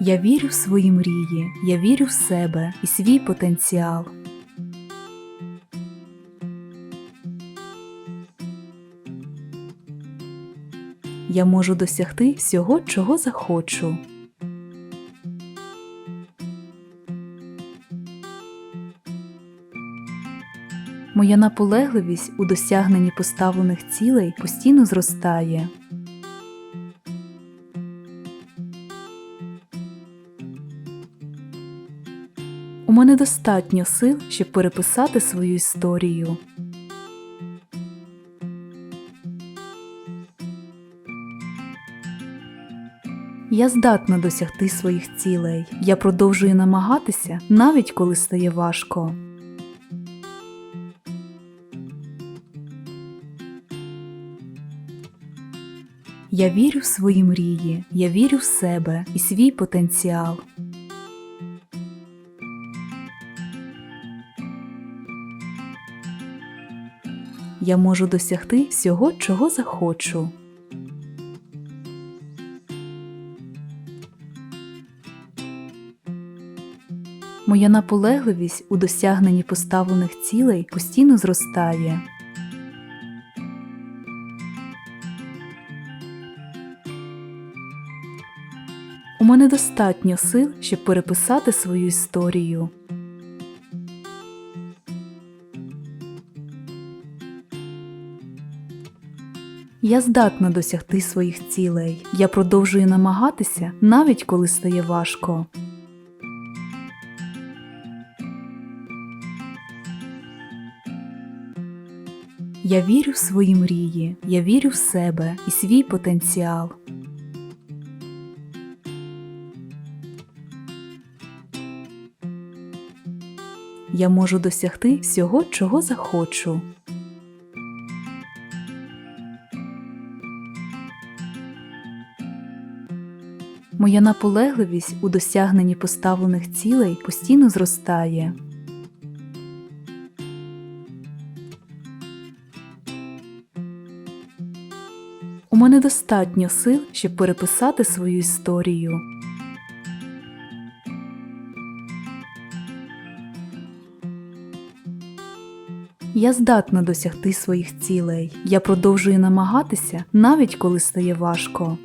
Я вірю в свої мрії, я вірю в себе і свій потенціал. Я можу досягти всього, чого захочу. Моя наполегливість у досягненні поставлених цілей постійно зростає. Мене достатньо сил, щоб переписати свою історію. Я здатна досягти своїх цілей. Я продовжую намагатися, навіть коли стає важко. Я вірю в свої мрії, я вірю в себе і свій потенціал. Я можу досягти всього, чого захочу. Моя наполегливість у досягненні поставлених цілей постійно зростає. У мене достатньо сил, щоб переписати свою історію. Я здатна досягти своїх цілей. Я продовжую намагатися, навіть коли стає важко. Я вірю в свої мрії, я вірю в себе і свій потенціал. Я можу досягти всього, чого захочу. Моя наполегливість у досягненні поставлених цілей постійно зростає. У мене достатньо сил, щоб переписати свою історію. Я здатна досягти своїх цілей. Я продовжую намагатися, навіть коли стає важко.